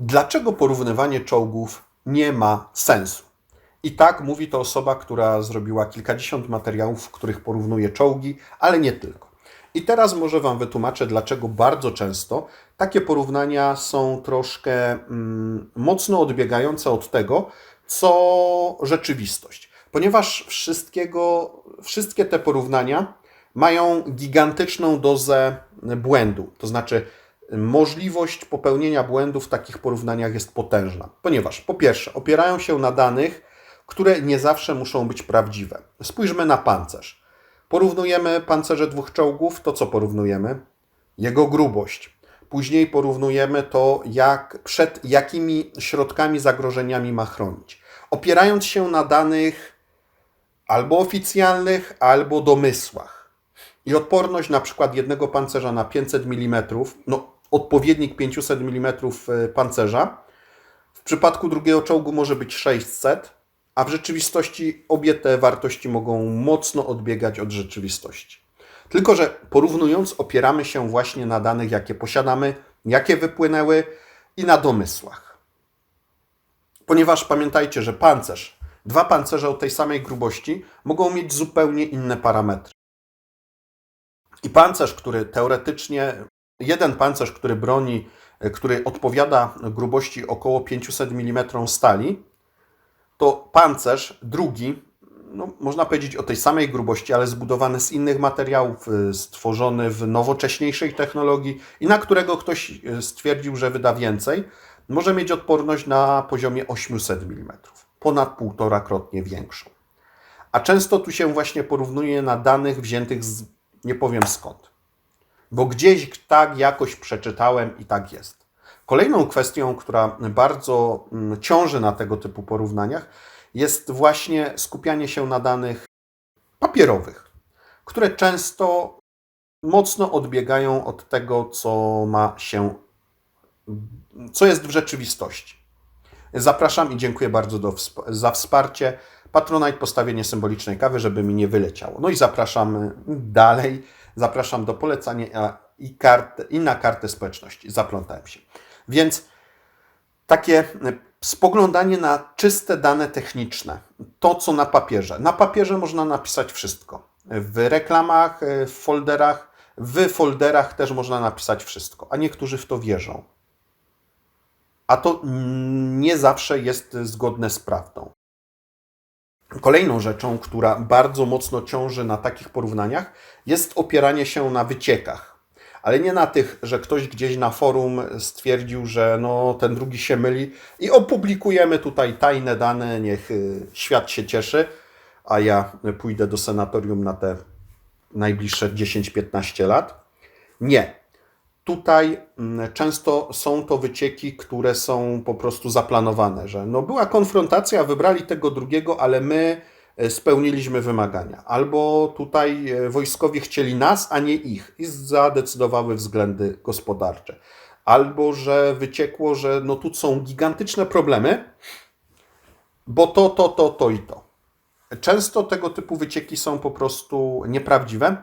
Dlaczego porównywanie czołgów nie ma sensu? I tak mówi to osoba, która zrobiła kilkadziesiąt materiałów, w których porównuje czołgi, ale nie tylko. I teraz może Wam wytłumaczę, dlaczego bardzo często takie porównania są troszkę mm, mocno odbiegające od tego, co rzeczywistość. Ponieważ wszystkiego, wszystkie te porównania mają gigantyczną dozę błędu. To znaczy, możliwość popełnienia błędów w takich porównaniach jest potężna. Ponieważ, po pierwsze, opierają się na danych, które nie zawsze muszą być prawdziwe. Spójrzmy na pancerz. Porównujemy pancerze dwóch czołgów, to co porównujemy? Jego grubość. Później porównujemy to, jak, przed jakimi środkami, zagrożeniami ma chronić. Opierając się na danych albo oficjalnych, albo domysłach. I odporność na przykład jednego pancerza na 500 mm, no odpowiednik 500 mm pancerza, w przypadku drugiego czołgu może być 600, a w rzeczywistości obie te wartości mogą mocno odbiegać od rzeczywistości. Tylko, że porównując, opieramy się właśnie na danych, jakie posiadamy, jakie wypłynęły i na domysłach. Ponieważ pamiętajcie, że pancerz, dwa pancerze o tej samej grubości mogą mieć zupełnie inne parametry. I pancerz, który teoretycznie, jeden pancerz, który broni, który odpowiada grubości około 500 mm stali, to pancerz drugi, no, można powiedzieć o tej samej grubości, ale zbudowany z innych materiałów, y, stworzony w nowocześniejszej technologii i na którego ktoś y, stwierdził, że wyda więcej, może mieć odporność na poziomie 800 mm, ponad półtorakrotnie większą. A często tu się właśnie porównuje na danych wziętych z nie powiem skąd. Bo gdzieś tak jakoś przeczytałem i tak jest. Kolejną kwestią, która bardzo mm, ciąży na tego typu porównaniach, jest właśnie skupianie się na danych papierowych, które często mocno odbiegają od tego, co ma się, co jest w rzeczywistości. Zapraszam i dziękuję bardzo do, za wsparcie. Patronite, postawienie symbolicznej kawy, żeby mi nie wyleciało. No i zapraszam dalej. Zapraszam do polecania i, kart, i na kartę społeczności. Zaplątałem się. Więc takie e, spoglądanie na czyste dane techniczne, to co na papierze. Na papierze można napisać wszystko. W reklamach, e, w folderach, w folderach też można napisać wszystko, a niektórzy w to wierzą. A to nie zawsze jest zgodne z prawdą. Kolejną rzeczą, która bardzo mocno ciąży na takich porównaniach, jest opieranie się na wyciekach ale nie na tych, że ktoś gdzieś na forum stwierdził, że no, ten drugi się myli i opublikujemy tutaj tajne dane, niech y, świat się cieszy, a ja pójdę do senatorium na te najbliższe 10-15 lat. Nie. Tutaj mm, często są to wycieki, które są po prostu zaplanowane, że no była konfrontacja, wybrali tego drugiego, ale my E, spełniliśmy wymagania. Albo tutaj e, wojskowi chcieli nas, a nie ich i zadecydowały względy gospodarcze. Albo że wyciekło, że no tu są gigantyczne problemy, bo to, to, to, to i to. Często tego typu wycieki są po prostu nieprawdziwe,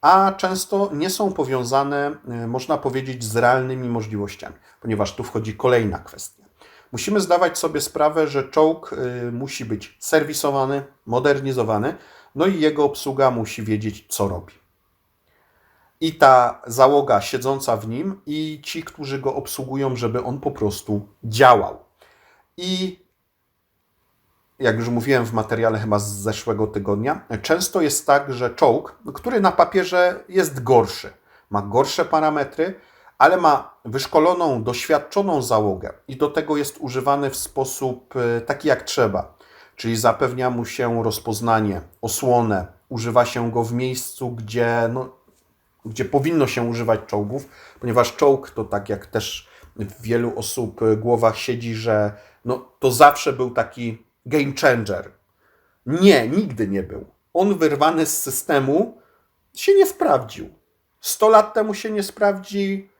a często nie są powiązane, e, można powiedzieć, z realnymi możliwościami, ponieważ tu wchodzi kolejna kwestia. Musimy zdawać sobie sprawę, że czołg y, musi być serwisowany, modernizowany, no i jego obsługa musi wiedzieć, co robi. I ta załoga siedząca w nim, i ci, którzy go obsługują, żeby on po prostu działał. I jak już mówiłem w materiale chyba z zeszłego tygodnia, często jest tak, że czołg, który na papierze jest gorszy, ma gorsze parametry, ale ma wyszkoloną, doświadczoną załogę i do tego jest używany w sposób e, taki jak trzeba, czyli zapewnia mu się rozpoznanie, osłonę, używa się go w miejscu, gdzie, no, gdzie powinno się używać czołgów, ponieważ czołg to tak jak też w wielu osób głowach siedzi, że no, to zawsze był taki game changer. Nie, nigdy nie był. On wyrwany z systemu się nie sprawdził. 100 lat temu się nie sprawdzi,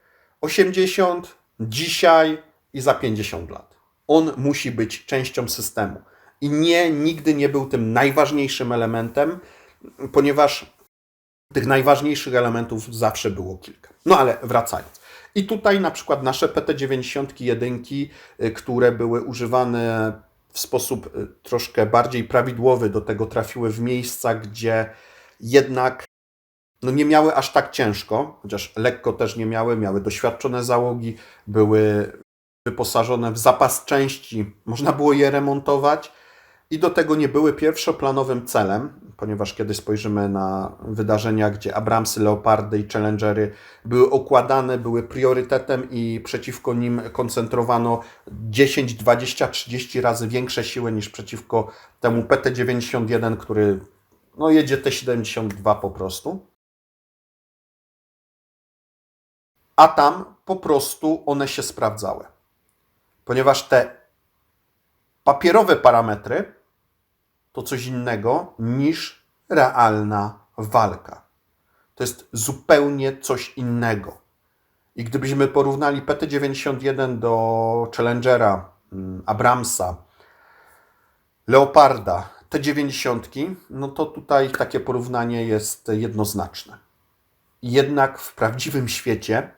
80, dzisiaj i za 50 lat. On musi być częścią systemu. I nie, nigdy nie był tym najważniejszym elementem, ponieważ tych najważniejszych elementów zawsze było kilka. No ale wracając. I tutaj na przykład nasze PT91, y, które były używane w sposób y, troszkę bardziej prawidłowy, do tego trafiły w miejsca, gdzie jednak no nie miały aż tak ciężko, chociaż lekko też nie miały, miały doświadczone załogi, były wyposażone w zapas części, można było je remontować i do tego nie były pierwszoplanowym celem, ponieważ kiedy spojrzymy na wydarzenia, gdzie Abramsy, Leopardy i Challengery były okładane, były priorytetem i przeciwko nim koncentrowano 10, 20, 30 razy większe siły niż przeciwko temu PT-91, który no, jedzie T-72 po prostu. A tam po prostu one się sprawdzały. Ponieważ te papierowe parametry to coś innego niż realna walka. To jest zupełnie coś innego. I gdybyśmy porównali PT-91 do Challengera, mm, Abramsa, Leoparda, T-90, no to tutaj takie porównanie jest jednoznaczne. Jednak w prawdziwym świecie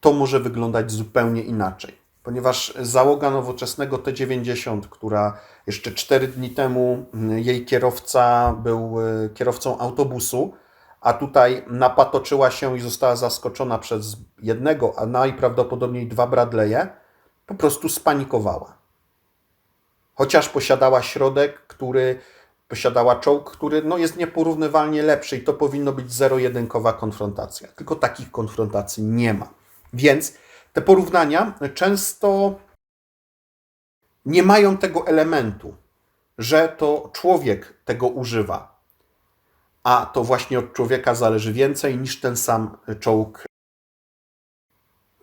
to może wyglądać zupełnie inaczej ponieważ załoga nowoczesnego T90, która jeszcze 4 dni temu mm, jej kierowca był e, kierowcą autobusu, a tutaj napatoczyła się i została zaskoczona przez jednego, a najprawdopodobniej dwa Bradley'e, po prostu spanikowała. Chociaż posiadała środek, który posiadała czołg, który no, jest nieporównywalnie lepszy i to powinno być zero-jedynkowa konfrontacja. Tylko takich konfrontacji nie ma. Więc te porównania często nie mają tego elementu, że to człowiek tego używa, a to właśnie od człowieka zależy więcej niż ten sam czołg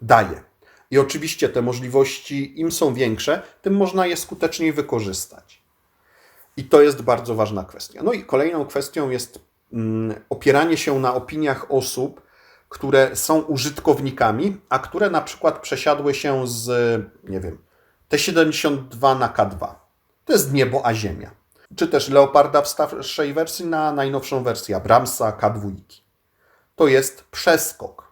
daje. I oczywiście te możliwości im są większe, tym można je skuteczniej wykorzystać. I to jest bardzo ważna kwestia. No i kolejną kwestią jest mm, opieranie się na opiniach osób, które są użytkownikami, a które na przykład przesiadły się z, nie wiem, T72 na K2. To jest niebo a ziemia. Czy też Leoparda w starszej wersji na najnowszą wersję Abramsa K2. To jest przeskok.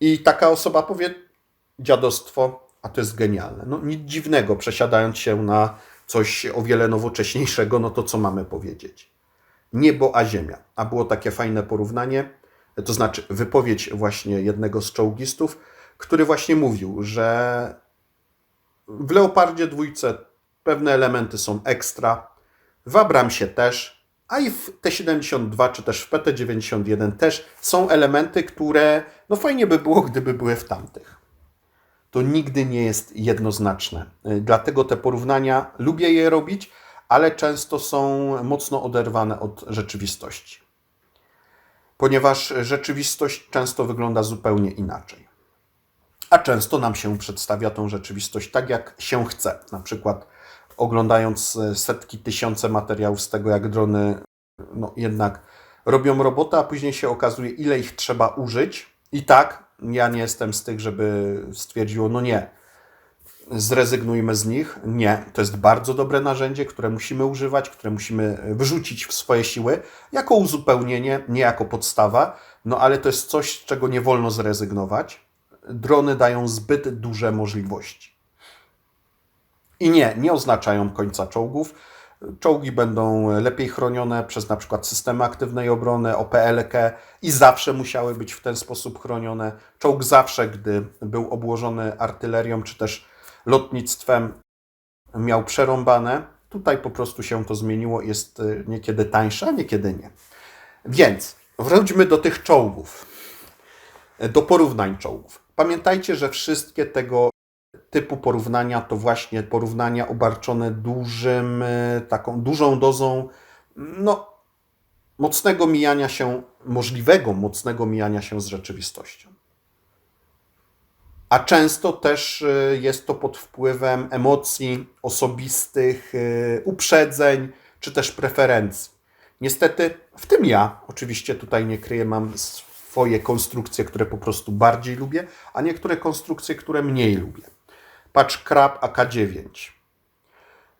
I taka osoba powie, dziadostwo, a to jest genialne. No nic dziwnego, przesiadając się na coś o wiele nowocześniejszego, no to co mamy powiedzieć? Niebo a ziemia. A było takie fajne porównanie to znaczy wypowiedź właśnie jednego z czołgistów, który właśnie mówił, że w Leopardzie dwójce pewne elementy są ekstra, w Abramsie też, a i w T72 czy też w PT91 też są elementy, które no fajnie by było, gdyby były w tamtych. To nigdy nie jest jednoznaczne. Dlatego te porównania lubię je robić, ale często są mocno oderwane od rzeczywistości ponieważ rzeczywistość często wygląda zupełnie inaczej. A często nam się przedstawia tą rzeczywistość tak, jak się chce. Na przykład oglądając setki, tysiące materiałów z tego, jak drony no, jednak robią robotę, a później się okazuje, ile ich trzeba użyć. I tak, ja nie jestem z tych, żeby stwierdziło, no nie, zrezygnujmy z nich. Nie, to jest bardzo dobre narzędzie, które musimy używać, które musimy wyrzucić w swoje siły jako uzupełnienie, nie jako podstawa, no ale to jest coś, z czego nie wolno zrezygnować. Drony dają zbyt duże możliwości. I nie, nie oznaczają końca czołgów. Czołgi będą lepiej chronione przez na przykład systemy aktywnej obrony, OPLK i zawsze musiały być w ten sposób chronione. Czołg zawsze, gdy był obłożony artylerią czy też lotnictwem miał przerąbane. Tutaj po prostu się to zmieniło, jest y, niekiedy tańsze, a niekiedy nie. Więc wróćmy do tych czołgów, do porównań czołgów. Pamiętajcie, że wszystkie tego typu porównania to właśnie porównania obarczone dużym, y, taką dużą dozą no, mocnego mijania się, możliwego mocnego mijania się z rzeczywistością a często też y, jest to pod wpływem emocji osobistych, y, uprzedzeń czy też preferencji. Niestety, w tym ja, oczywiście tutaj nie kryję, mam swoje konstrukcje, które po prostu bardziej lubię, a niektóre konstrukcje, które mniej lubię. Patrz Krab AK9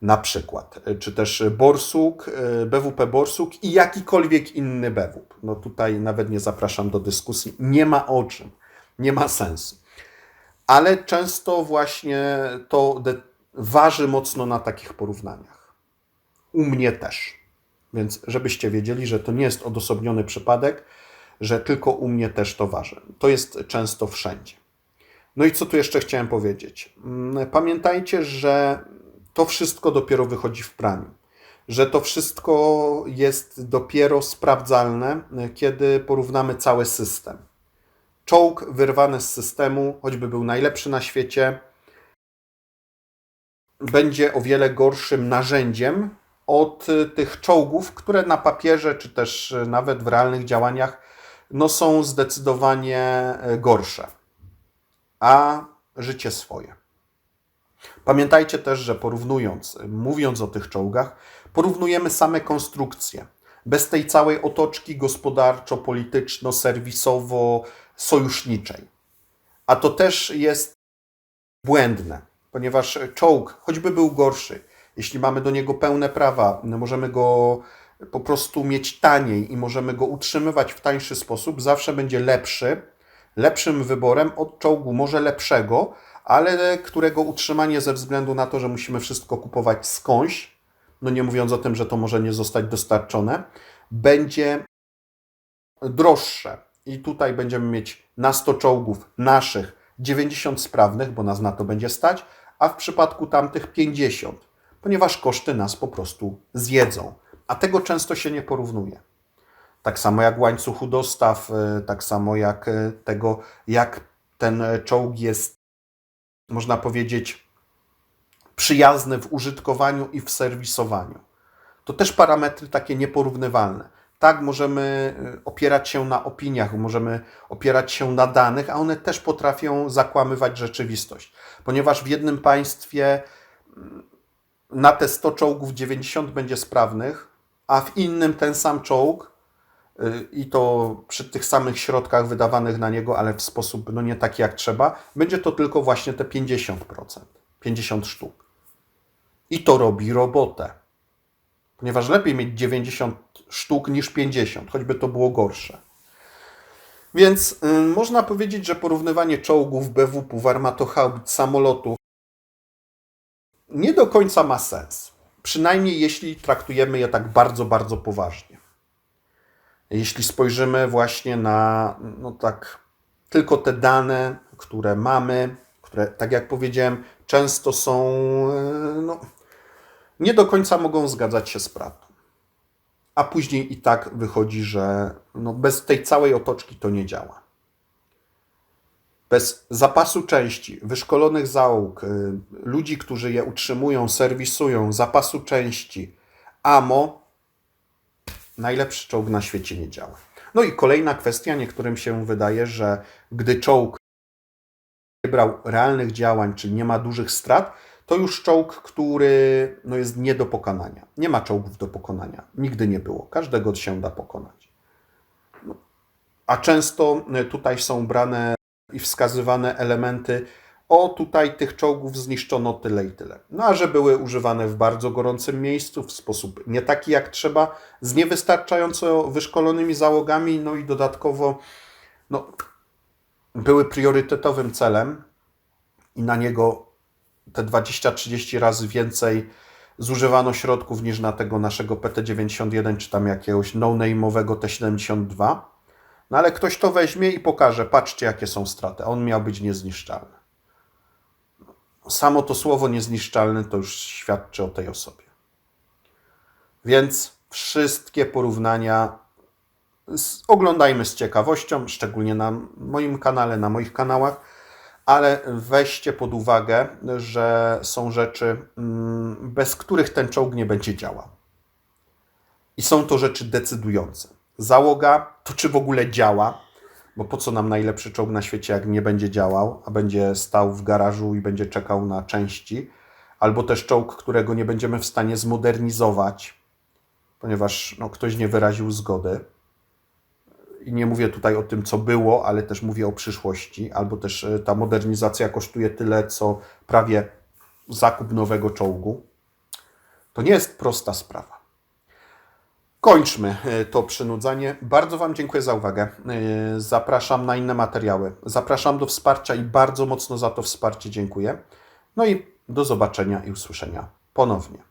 na przykład, y, czy też Borsuk, BWP Borsuk i jakikolwiek inny BWP. No tutaj nawet nie zapraszam do dyskusji, nie ma o czym. Nie ma sensu. Ale często właśnie to waży mocno na takich porównaniach. U mnie też. Więc żebyście wiedzieli, że to nie jest odosobniony przypadek, że tylko u mnie też to waży. To jest często wszędzie. No i co tu jeszcze chciałem powiedzieć? Mm, Pamiętajcie, że to wszystko dopiero wychodzi w praniu. Że to wszystko jest dopiero sprawdzalne, kiedy porównamy cały system. Czołg wyrwany z systemu, choćby był najlepszy na świecie, będzie o wiele gorszym narzędziem od y, tych czołgów, które na papierze, czy też y, nawet w realnych działaniach, no są zdecydowanie y, gorsze. A życie swoje. Pamiętajcie też, że porównując, mówiąc o tych czołgach, porównujemy same konstrukcje. Bez tej całej otoczki gospodarczo-polityczno-serwisowo-sojuszniczej. A to też jest błędne, ponieważ czołg, choćby był gorszy, jeśli mamy do niego pełne prawa, możemy go po prostu mieć taniej i możemy go utrzymywać w tańszy sposób, zawsze będzie lepszy, lepszym wyborem od czołgu może lepszego, ale którego utrzymanie ze względu na to, że musimy wszystko kupować skądś, no nie mówiąc o tym, że to może nie zostać dostarczone, będzie droższe. I tutaj będziemy mieć na 100 czołgów naszych 90 sprawnych, bo nas na to będzie stać, a w przypadku tamtych 50, ponieważ koszty nas po prostu zjedzą. A tego często się nie porównuje. Tak samo jak łańcuchu dostaw, y, tak samo jak y, tego, jak ten czołg jest, można powiedzieć, przyjazny w użytkowaniu i w serwisowaniu. To też parametry takie nieporównywalne. Tak, możemy y, opierać się na opiniach, możemy opierać się na danych, a one też potrafią zakłamywać rzeczywistość. Ponieważ w jednym państwie mm, na te 100 czołgów 90 będzie sprawnych, a w innym ten sam czołg y, i to przy tych samych środkach wydawanych na niego, ale w sposób no nie taki jak trzeba, będzie to tylko właśnie te 50%, 50 sztuk. I to robi robotę. Ponieważ lepiej mieć 90 sztuk niż 50, choćby to było gorsze. Więc y, można powiedzieć, że porównywanie czołgów, BWP-ów, armatohaubic, samolotów nie do końca ma sens. Przynajmniej jeśli traktujemy je tak bardzo, bardzo poważnie. Jeśli spojrzymy właśnie na, no tak, tylko te dane, które mamy, które, tak jak powiedziałem, często są, y, no, nie do końca mogą zgadzać się z prawdą. A później i tak wychodzi, że no bez tej całej otoczki to nie działa. Bez zapasu części, wyszkolonych załóg, y, ludzi, którzy je utrzymują, serwisują, zapasu części, AMO, najlepszy czołg na świecie nie działa. No i kolejna kwestia, niektórym się wydaje, że gdy czołg nie brał realnych działań, czyli nie ma dużych strat, to już czołg, który no, jest nie do pokonania. Nie ma czołgów do pokonania. Nigdy nie było. Każdego się da pokonać. No. A często y, tutaj są brane i wskazywane elementy, o tutaj tych czołgów zniszczono tyle i tyle. No a że były używane w bardzo gorącym miejscu, w sposób nie taki jak trzeba, z niewystarczająco wyszkolonymi załogami, no i dodatkowo no, były priorytetowym celem i na niego te 20-30 razy więcej zużywano środków niż na tego naszego PT-91 czy tam jakiegoś no-name'owego T-72. No ale ktoś to weźmie i pokaże, patrzcie jakie są straty. On miał być niezniszczalny. Samo to słowo niezniszczalny to już świadczy o tej osobie. Więc wszystkie porównania oglądajmy z ciekawością, szczególnie na moim kanale, na moich kanałach, ale weźcie pod uwagę, że są rzeczy, mm, bez których ten czołg nie będzie działał. I są to rzeczy decydujące. Załoga, to czy w ogóle działa, bo po co nam najlepszy czołg na świecie, jak nie będzie działał, a będzie stał w garażu i będzie czekał na części, albo też czołg, którego nie będziemy w stanie zmodernizować, ponieważ no, ktoś nie wyraził zgody. I nie mówię tutaj o tym, co było, ale też mówię o przyszłości, albo też e, ta modernizacja kosztuje tyle, co prawie zakup nowego czołgu. To nie jest prosta sprawa. kończmy e, to przynudzanie. Bardzo Wam dziękuję za uwagę. E, Zapraszam na inne materiały. Zapraszam do wsparcia i bardzo mocno za to wsparcie dziękuję. No i do zobaczenia i usłyszenia ponownie.